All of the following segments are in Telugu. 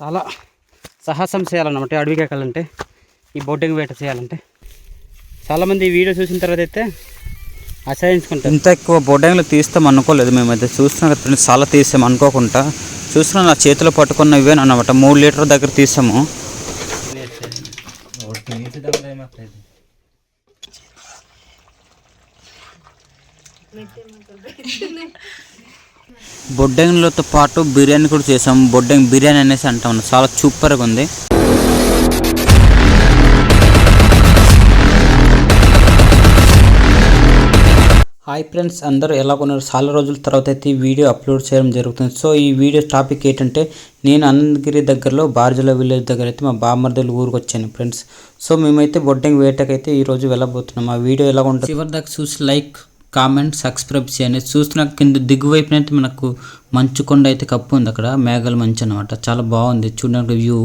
చాలా సాహసం చేయాలన్నమాట అడవికి ఎక్కాలంటే ఈ బోటింగ్ వేట చేయాలంటే. చాలామంది ఈ వీడియో చూసిన తర్వాత అయితే అసహించుకుంటారు ఇంత ఎక్కువ బొడ్డంగిలో తీస్తాం అనుకోలేదు మేమైతే. చూస్తున్నాం చాలా తీసాం అనుకోకుండా. చూస్తున్నా నా చేతిలో పట్టుకున్న ఇవే అన్నమాట. మూడు లీటర్ దగ్గర తీసాము. బొడ్డంగిలతో పాటు బిర్యానీ కూడా చేసాము బొడ్డెంగ్ బిర్యానీ అనేసి అంటాం చాలా సూపర్గా ఉంది. హాయ్ ఫ్రెండ్స్ అందరూ ఎలా కొన్నారు చాలా రోజుల తర్వాత అయితే ఈ వీడియో అప్లోడ్ చేయడం జరుగుతుంది. సో ఈ వీడియో టాపిక్ ఏంటంటే నేను అనంతగిరి దగ్గరలో బార్జుల విలేజ్ దగ్గర అయితే మా బామ్మర్దలు ఊరికి వచ్చాను ఫ్రెండ్స్. సో మేమైతే బొడ్డంగి వేటకైతే ఈరోజు వెళ్ళబోతున్నాం. ఆ వీడియో ఎలా ఉంటుంది? చివరి దాకా చూసి లైక్ కామెంట్ సబ్స్క్రైబ్ చేయండి. చూస్తున్న కింద దిగువైపున అయితే మనకు మంచు కొండ అయితే కప్పు ఉంది అక్కడ మేఘాలు మంచు అనమాట చాలా బాగుంది చూడడానికి వ్యూ.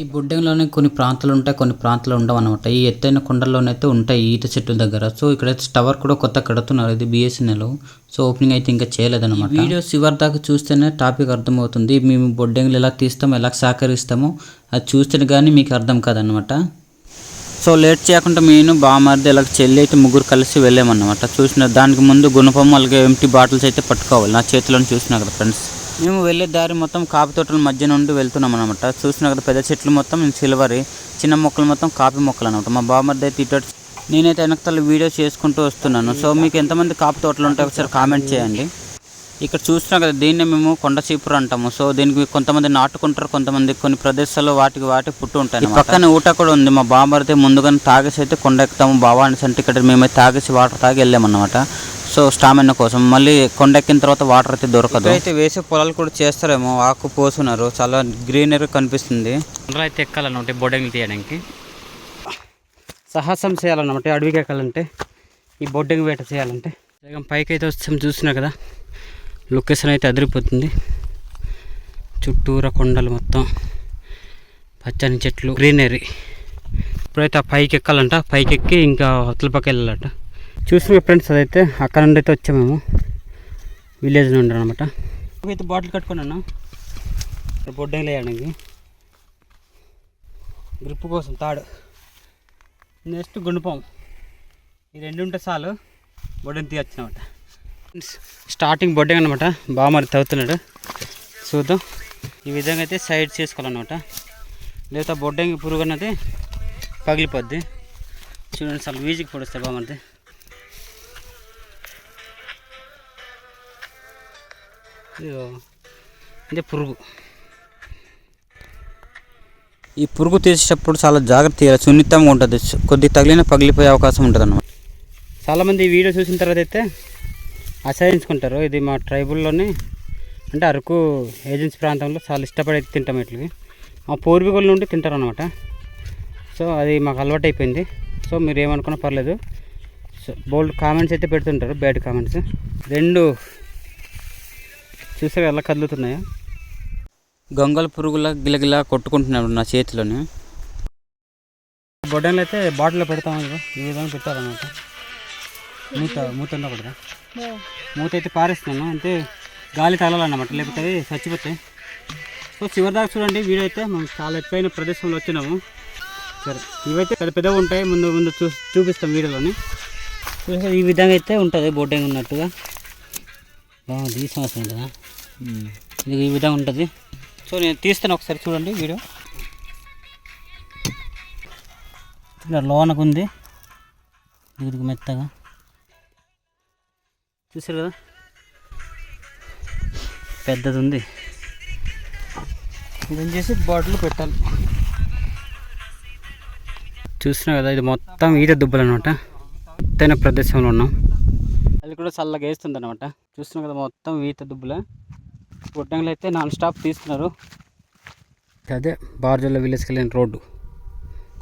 ఈ బుడ్డంలోనే కొన్ని ప్రాంతాలు ఉంటాయి కొన్ని ప్రాంతాలు ఉండవు అనమాట ఈ ఎత్తైన కొండల్లోనైతే ఉంటాయి ఈత చెట్టు దగ్గర. సో ఇక్కడైతే టవర్ కూడా కొత్త కడుతున్నారు ఇది బిఎస్ఎన్ఎల్. సో ఓపెనింగ్ అయితే ఇంకా చేయలేదన్నమాట. వీడియో చివరి దాకా చూస్తేనే టాపిక్ అర్థమవుతుంది. మేము బొడ్డెంగులు ఎలా తీస్తామో ఎలా సహకరిస్తామో అది చూస్తే కానీ మీకు అర్థం కాదనమాట సో లేట్ చేయకుండా నేను బామర్ది ఇలా చెల్లి అయితే ముగ్గురు కలిసి వెళ్ళామన్నమాట. చూసిన దానికి ముందు గుణపం అలాగే ఎంటీ బాటిల్స్ అయితే పట్టుకోవాలి. నా చేతిలో చూసిన కదా ఫ్రెండ్స్ మేము వెళ్ళే దారి మొత్తం కాఫీ తోటల మధ్య నుండి వెళ్తున్నాం అనమాట చూసిన కదా పెద్ద చెట్లు మొత్తం సిల్వరి చిన్న మొక్కలు మొత్తం కాఫీ మొక్కలు అనమాట మా బామర్ది అయితే ఇటు నేనైతే వెనకతల వీడియో చేసుకుంటూ వస్తున్నాను. సో మీకు ఎంతమంది కాఫీ తోటలు ఉంటాయి ఒకసారి కామెంట్ చేయండి. ఇక్కడ చూస్తున్నాం కదా దీన్నే మేము కొండ చీపురు అంటాము. సో దీనికి కొంతమంది నాటుకుంటారు కొంతమంది కొన్ని ప్రదేశాల్లో వాటికి వాటి పుట్టు ఉంటాయి పక్కన ఊట కూడా ఉంది. మా బాబారితే ముందుగానే తాగేసి అయితే కొండ ఎక్కుతాము. బాబా అనేసి అంటే ఇక్కడ మేమైతే తాగేసి వాటర్ తాగి వెళ్ళామన్నమాట సో స్టామినా కోసం. మళ్ళీ కొండ ఎక్కిన తర్వాత వాటర్ అయితే దొరకదు. అయితే వేసే పొలాలు కూడా చేస్తారేమో ఆకు పోసున్నారు. చాలా గ్రీనరీ కనిపిస్తుంది. కొండలు అయితే ఎక్కాలన్నమాట ఈ బోటింగ్ తీయడానికి. సాహసం చేయాలన్నమాట. ఈ అడవికి ఎక్కాలంటే ఈ బోటింగ్ వేట చేయాలంటే. వేగం పైకి అయితే వచ్చాం చూసినా కదా. లొకేషన్ అయితే అదిరిపోతుంది. చుట్టూరా కొండలు మొత్తం పచ్చని చెట్లు గ్రీనరీ. ఇప్పుడైతే ఆ పైకి ఎక్కాలంట. పైకి ఎక్కి ఇంకా అవతల పక్క వెళ్ళాలట. చూసిన ఫ్రెండ్స్ అదైతే అక్కడ నుండి అయితే వచ్చాము మేము. విలేజ్ నుండి అనమాట అయితే బాటిల్ కట్టుకున్నాను బొడ్డంగా వేయడానికి గ్రిప్ కోసం తాడు. నెక్స్ట్ గుండుపం ఈ రెండు ఉంటే చాలు. బొడ్డని తీయచ్చు అనమాట స్టార్టింగ్ బొడ్డెంగ్ అనమాట బాగా మరి తవ్వుతున్నాడు. చూద్దాం. ఈ విధంగా అయితే సైడ్ చేసుకోవాలన్నమాట. లేదా బొడ్డెంగి పురుగు అన్నది పగిలిపోద్ది. చూడండి చాలా మ్యూజిక్ పొడుస్తాయి బాగా మనది. ఇదే పురుగు. ఈ పురుగు తీసేటప్పుడు చాలా జాగ్రత్త తీయాలి. సున్నితంగా ఉంటుంది. కొద్దిగా తగిలిన పగిలిపోయే అవకాశం ఉంటుంది అన్నమాట చాలామంది ఈ వీడియో చూసిన తర్వాత అయితే అసహించుకుంటారు ఇది మా ట్రైబుల్లోనే అంటే అరకు ఏజెన్సీ ప్రాంతంలో చాలా ఇష్టపడి తింటాం ఇట్లకి మా పూర్వీకుల నుండి తింటారు అనమాట సో అది మాకు అలవాటు అయిపోయింది సో మీరు ఏమనుకున్నా పర్లేదు. సో బోల్డ్ కామెంట్స్ అయితే పెడుతుంటారు బ్యాడ్ కామెంట్స్. రెండు చూసాక ఎలా కదులుతున్నాయో. గొంగల పురుగుల గిలగిలా కొట్టుకుంటున్నాడు నా చేతిలోని. బొడ్డలు అయితే బాటిల్లో పెడతాము కదా ఈ విధంగా పెట్టాలన్నమాట మూత మూత ఉండకూడదా మూత అయితే పారేస్తున్నాను అంటే గాలి తగలాలన్నమాట లేకపోతే అవి చచ్చిపోతాయి సో చివరి దాకా చూడండి వీడియో అయితే మేము చాలా ఎత్తైన ప్రదేశంలో వచ్చినాము. సరే ఇవైతే పెద్ద పెద్దగా ఉంటాయి ముందు ముందు చూ చూపిస్తాం వీడియోలోని. చూస్తే ఈ విధంగా అయితే ఉంటుంది బోటింగ్ ఉన్నట్టుగా. బాగుంది ఈ సంవత్సరం కదా. ఇది ఈ విధంగా ఉంటుంది. సో నేను తీస్తాను ఒకసారి చూడండి వీడియో. ఇక్కడ లోనకు ఉంది ఇది మెత్తగా. చూసారు కదా? పెద్దది ఉంది ఇది చేసి బాటిల్ పెట్టాలి. చూసినా కదా ఇది మొత్తం ఈత దుబ్బలు అనమాట ఎత్తైన ప్రదేశంలో ఉన్నాం. అది కూడా చల్లగా వేస్తుంది అనమాట చూస్తున్నాం కదా మొత్తం ఈత దుబ్బులే. గుడ్డంగులు అయితే నాన్ స్టాప్ తీస్తున్నారు. అదే బార్జల్ల విలేజ్కి వెళ్ళిన రోడ్డు.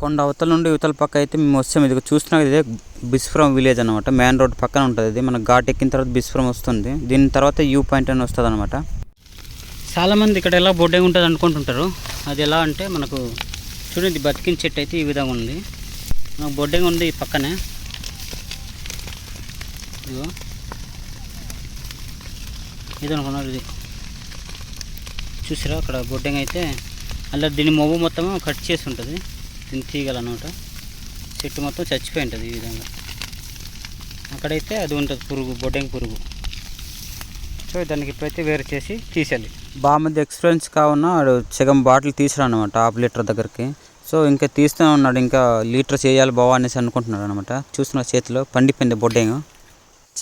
కొండ అవతల నుండి ఇవతల పక్క అయితే మేము వస్తాం. ఇది చూస్తున్నాం ఇదే బిస్ఫ్రమ్ విలేజ్ అనమాట మెయిన్ రోడ్ పక్కన ఉంటుంది ఇది. మన ఘాట్ ఎక్కిన తర్వాత బిస్ఫ్రమ్ వస్తుంది. దీని తర్వాత యూ పాయింట్ అని వస్తుంది అనమాట చాలామంది ఇక్కడ ఎలా బొడ్డే ఉంటుంది అనుకుంటుంటారు. అది ఎలా అంటే మనకు చూడండి బతికిన చెట్టు అయితే ఈ విధంగా ఉంది. మనకు బొడ్డే ఉంది ఈ పక్కనే. ఇదిగో. ఇది అనుకున్నారు ఇది. చూసారా అక్కడ బొడ్డెంగ్ అయితే. అలా దీని మొవ్వు మొత్తం కట్ చేసి ఉంటుంది. తీగలు అనమాట చెట్టు మొత్తం చచ్చిపోయి ఉంటుంది ఈ విధంగా. అక్కడైతే అది ఉంటుంది పురుగు బొడ్డెంగి పురుగు. సో దానికి ఇప్పుడైతే వేరు చేసి తీసేయాలి. బామ్మది ఎక్స్పీరియన్స్ కావున వాడు సగం బాటిల్ తీసిరా అనమాట హాఫ్ లీటర్ దగ్గరికి. సో ఇంకా తీస్తూనే ఉన్నాడు ఇంకా లీటర్ చేయాలి బావా అనేసి అనుకుంటున్నాడు అనమాట చూస్తున్న చేతిలో పండిపోయింది బొడ్డేంగ.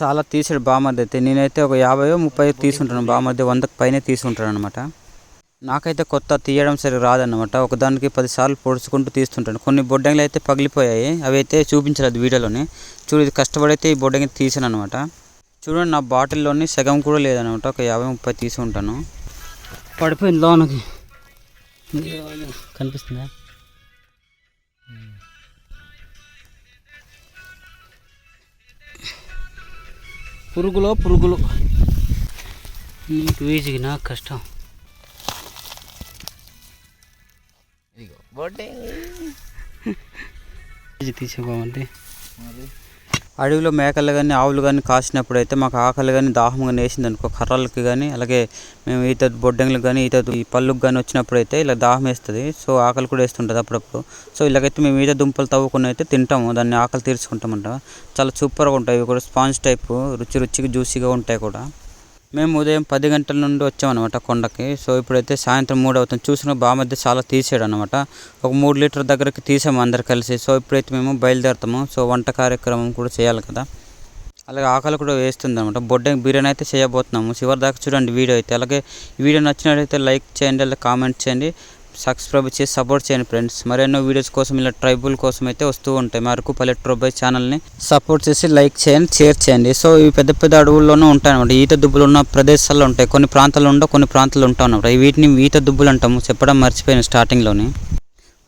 చాలా తీసాడు బామ్మది అయితే. నేనైతే ఒక యాభై ముప్పై తీసుకుంటాను బామ్మది వందకు పైనే తీసుకుంటాను అనమాట నాకైతే కొత్త తీయడం సరిగ్గా రాదన్నమాట. ఒకదానికి పదిసార్లు పొడుచుకుంటూ తీస్తుంటాను. కొన్ని బొడ్డంగిలు అయితే పగిలిపోయాయి. అవి అయితే చూపించలేదు వీడియోలోనే. చూడు ఇది కష్టపడైతే ఈ బొడ్డంగి తీసాను అనమాట చూడండి నా బాటిల్లోని సగం కూడా లేదనమాట ఒక యాభై ముప్పై తీసి ఉంటాను. పడిపోయింది లోనకి. కనిపిస్తుందా? పురుగులో పురుగులు. నీకు ఈజీగా కష్టం. ఈజీ తీసుకోమంటే. అడవిలో మేకలు కానీ ఆవులు కానీ కాసినప్పుడు అయితే మాకు ఆకలి కానీ దాహం కానీ వేసింది అనుకో కర్రలకి కానీ అలాగే మేము ఈత బొడ్డంగులకు కానీ ఈత ఈ పళ్ళుకి కానీ వచ్చినప్పుడు అయితే ఇలా దాహం వేస్తుంది. సో ఆకలి కూడా వేస్తుంటుంది అప్పుడప్పుడు. సో ఇలాగైతే మేము ఈత దుంపలు తవ్వుకుని అయితే తింటాము. దాన్ని ఆకలి తీర్చుకుంటామంట. చాలా సూపర్గా ఉంటాయి. ఇవి కూడా స్పాంజ్ టైపు రుచి రుచిగా జ్యూసీగా ఉంటాయి కూడా. మేము ఉదయం పది గంటల నుండి వచ్చామన్నమాట కొండకి. సో ఇప్పుడైతే సాయంత్రం మూడు అవుతుంది. చూసిన బామధ్య చాలా తీసాడు అనమాట ఒక మూడు లీటర్ దగ్గరికి తీసాము అందరు కలిసి. సో ఇప్పుడైతే మేము బయలుదేరుతాము. సో వంట కార్యక్రమం కూడా చేయాలి కదా. అలాగే ఆకలి కూడా వేస్తుంది అనమాట బొడ్డ బిర్యానీ అయితే చేయబోతున్నాము. చివరి దాకా చూడండి వీడియో అయితే. అలాగే వీడియో నచ్చినట్లయితే లైక్ చేయండి అలాగే కామెంట్ చేయండి. సబ్స్క్రైబ్ చేసి సపోర్ట్ చేయండి ఫ్రెండ్స్. మరెన్నో వీడియోస్ కోసం ఇలా ట్రైబుల్ కోసం అయితే వస్తూ ఉంటాయి. మరకు పల్లెటూరు బై ఛానల్ని సపోర్ట్ చేసి లైక్ చేయండి షేర్ చేయండి. సో ఇవి పెద్ద పెద్ద అడవుల్లోనూ ఉంటాయి అనమాట ఈత దుబ్బులు ఉన్న ప్రదేశాల్లో ఉంటాయి. కొన్ని ప్రాంతాల్లో ఉండవు కొన్ని ప్రాంతాల్లో ఉంటాయి అనమాట వీటిని ఈత దుబ్బులు అంటాము. చెప్పడం మర్చిపోయాను స్టార్టింగ్లోని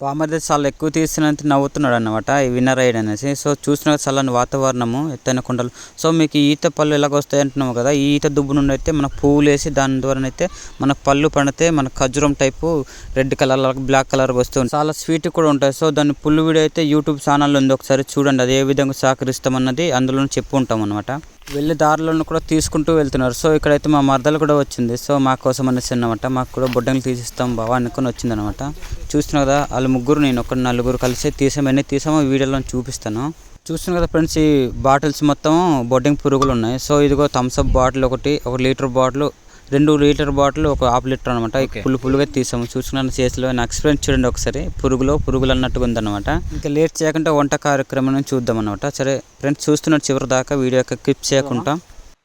బామర్ది చాలా ఎక్కువ తీసినంత నవ్వుతున్నాడు అనమాట ఈ విన్నర్ అయ్యాడు అనేసి సో చూసిన చల్లని వాతావరణము ఎత్తైన కొండలు. సో మీకు ఈత పళ్ళు ఎలాగ వస్తాయి అంటున్నాము కదా ఈ ఈత దుబ్బు నుండి అయితే మనకు పువ్వులు వేసి దాని ద్వారా అయితే మనకు పళ్ళు పండితే మన ఖర్జూరం type red colour black colour వస్తుంది చాలా స్వీట్ కూడా ఉంటాయి. సో దాని పుల్లు వీడియో అయితే యూట్యూబ్ ఛానల్ ఉంది. ఒకసారి చూడండి అది ఏ విధంగా సహకరిస్తామన్నది అందులో చెప్పు ఉంటాం అనమాట వెళ్ళే దారిలోనూ కూడా తీసుకుంటూ వెళ్తున్నారు. సో ఇక్కడైతే మా మరదలు కూడా వచ్చింది. సో మా కోసం అనేసి అన్నమాట. మాకు కూడా బొడ్డంగి తీసిస్తాం బావా అనుకుని వచ్చింది అనమాట చూస్తున్నా కదా వాళ్ళు ముగ్గురు నేను ఒక నలుగురు కలిసి తీసామని తీసామో వీడియోలో చూపిస్తాను. చూస్తున్నా కదా ఫ్రెండ్స్ ఈ బాటిల్స్ మొత్తం బొడ్డింగ్ పురుగులు ఉన్నాయి. సో ఇదిగో థమ్స్అప్ బాటిల్ ఒకటి ఒక లీటర్ బాటిల్ రెండు లీటర్ బాటిల్ ఒక హాఫ్ లీటర్ అనమాట పుల్లు పుల్లుగా తీసాము. చూసుకున్నాను చేతిలో నా ఎక్స్పీరియన్స్ చూడండి ఒకసారి. పురుగులో పురుగులు అన్నట్టుగా ఉందన్నమాట. ఇంకా లేట్ చేయకుండా వంట కార్యక్రమం చూద్దాం అనమాట సరే ఫ్రెండ్స్ చూస్తున్నారు చివరి దాకా వీడియో క్లిప్ చేయకుండా.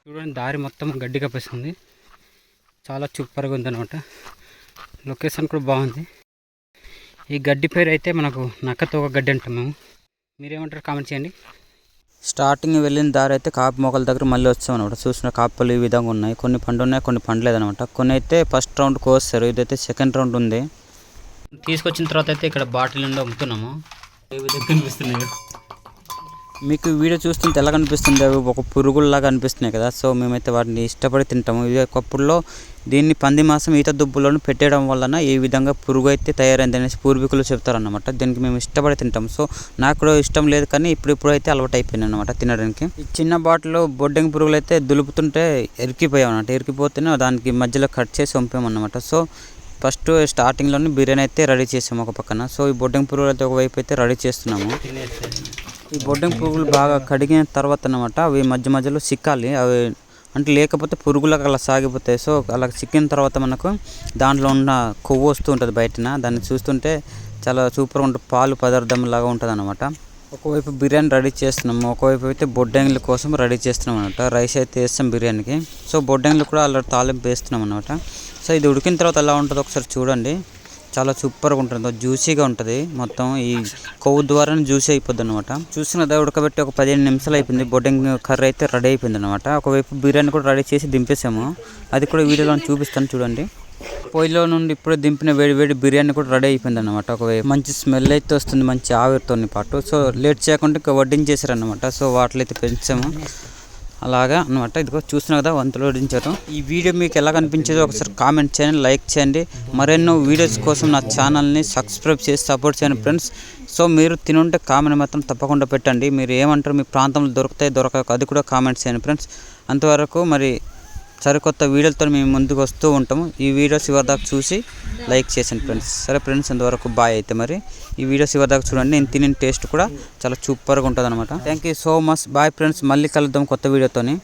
చూడండి దారి మొత్తం గడ్డి కప్పేస్తుంది చాలా సూపర్గా ఉందన్నమాట. లొకేషన్ కూడా బాగుంది. ఈ గడ్డి పేరు అయితే మనకు నక్కతో ఒక గడ్డి అంటాం మేము మీరేమంటారు కామెంట్ చేయండి. స్టార్టింగ్ వెళ్ళిన దారి అయితే కాపు మొక్కల దగ్గర మళ్ళీ వచ్చాం అనమాట చూసిన కాపులు ఈ విధంగా ఉన్నాయి. కొన్ని పండు ఉన్నాయి కొన్ని పండలేదు అనమాట కొన్ని అయితే ఫస్ట్ రౌండ్ కోస్తారు. ఇదైతే సెకండ్ రౌండ్ ఉంది. తీసుకొచ్చిన తర్వాత అయితే ఇక్కడ బాటిల్ నుండి అమ్ముతున్నాము. ఏ విధంగా కనిపిస్తున్నాయి? మీకు వీడియో చూస్తుంటే ఎలా కనిపిస్తుంది అవి ఒక పురుగుల్లాగా అనిపిస్తున్నాయి కదా. సో మేమైతే వాటిని ఇష్టపడి తింటాము. ఇది ఒకప్పుడులో దీన్ని పంది మాసం ఈత దుబ్బులను పెట్టేయడం వలన ఈ విధంగా పురుగు అయితే తయారైంది అనేసి పూర్వీకులు చెప్తారన్నమాట. దీనికి మేము ఇష్టపడి తింటాం సో నాకు కూడా ఇష్టం లేదు కానీ ఇప్పుడు ఇప్పుడు అయితే అలవాటు అయిపోయింది అనమాట తినడానికి. ఈ చిన్న బాటిల్లో బొడ్డెంగి పురుగులు అయితే దులుపుతుంటే ఎరికిపోయాం అనమాట ఎరికిపోతేనే దానికి మధ్యలో కట్ చేసి పంపామన్నమాట సో ఫస్ట్ స్టార్టింగ్లోనే బిర్యానీ అయితే రెడీ చేసాము ఒక పక్కన. సో ఈ బొడ్డెంగి పురుగులు అయితే ఒకవైపు అయితే రెడీ చేస్తున్నాము. ఈ బొడ్డెం పురుగులు బాగా కడిగిన తర్వాత అనమాట అవి మధ్య మధ్యలో సిక్కాలి అవి అంటే లేకపోతే పురుగులకు అలా సాగిపోతాయి. సో అలా చిక్కిన తర్వాత మనకు దాంట్లో ఉన్న కొవ్వు వస్తూ ఉంటుంది బయటన. దాన్ని చూస్తుంటే చాలా సూపర్గా ఉంటుంది పాలు పదార్థం లాగా ఉంటుంది అనమాట ఒకవైపు బిర్యానీ రెడీ చేస్తున్నాము. ఒకవైపు అయితే బొడ్డెంగుల కోసం రెడీ చేస్తున్నాం అనమాట రైస్ అయితే వేస్తాం బిర్యానీకి. సో బొడ్డెంగులు కూడా అలా తాలింపు వేస్తున్నాం అనమాట సో ఇది ఉడికిన తర్వాత ఎలా ఉంటుందో ఒకసారి చూడండి. చాలా సూపర్గా ఉంటుంది. జ్యూసీగా ఉంటుంది. మొత్తం ఈ కొవ్వు ద్వారానే జ్యూసీ అయిపోద్ది అనమాట చూసినదా ఉడకబెట్టి ఒక పదిహేను నిమిషాలు అయిపోయింది. బొడ్డింగ్ కర్రీ అయితే రెడీ అయిపోయింది అనమాట ఒకవైపు బిర్యానీ కూడా రెడీ చేసి దింపేసాము అది కూడా వీడియోలో చూపిస్తాను చూడండి. పొయ్యిలో నుండి ఇప్పుడే దింపిన వేడి వేడి బిర్యానీ కూడా రెడీ అయిపోయింది అనమాట ఒకవైపు మంచి స్మెల్ అయితే వస్తుంది. మంచి ఆవిరితో పాటు. సో లేట్ చేయకుండా ఇంకా వడ్డించేసారు అనమాట సో వాటిలో అయితే పెంచాము. అలాగా అనమాట ఇదిగో చూస్తున్నా కదా వంతులు వడ్డించారు ఈ వీడియో మీకు ఎలా కనిపించేదో ఒకసారి కామెంట్ చేయండి లైక్ చేయండి. మరెన్నో వీడియోస్ కోసం నా ఛానల్ని సబ్స్క్రైబ్ చేసి సపోర్ట్ చేయండి ఫ్రెండ్స్ సో మీరు తినుంటే కామెంట్ మాత్రం తప్పకుండా పెట్టండి. మీరు ఏమంటారు మీ ప్రాంతంలో దొరుకుతాయి దొరకక అది కూడా కామెంట్ చేయండి ఫ్రెండ్స్ అంతవరకు మరి సరికొత్త వీడియోలతో మేము ముందుకు వస్తూ ఉంటాము. ఈ వీడియో చివరి దాకా చూసి లైక్ చేసాను ఫ్రెండ్స్. సరే ఫ్రెండ్స్ ఇంతవరకు బాయ్ అయితే మరి. ఈ వీడియో చివరి దాకా చూడండి. నేను తినే టేస్ట్ కూడా చాలా సూపర్గా ఉంటుంది అనమాట thank you so much bye friends. మళ్ళీ కలుద్దాం కొత్త వీడియోతోని.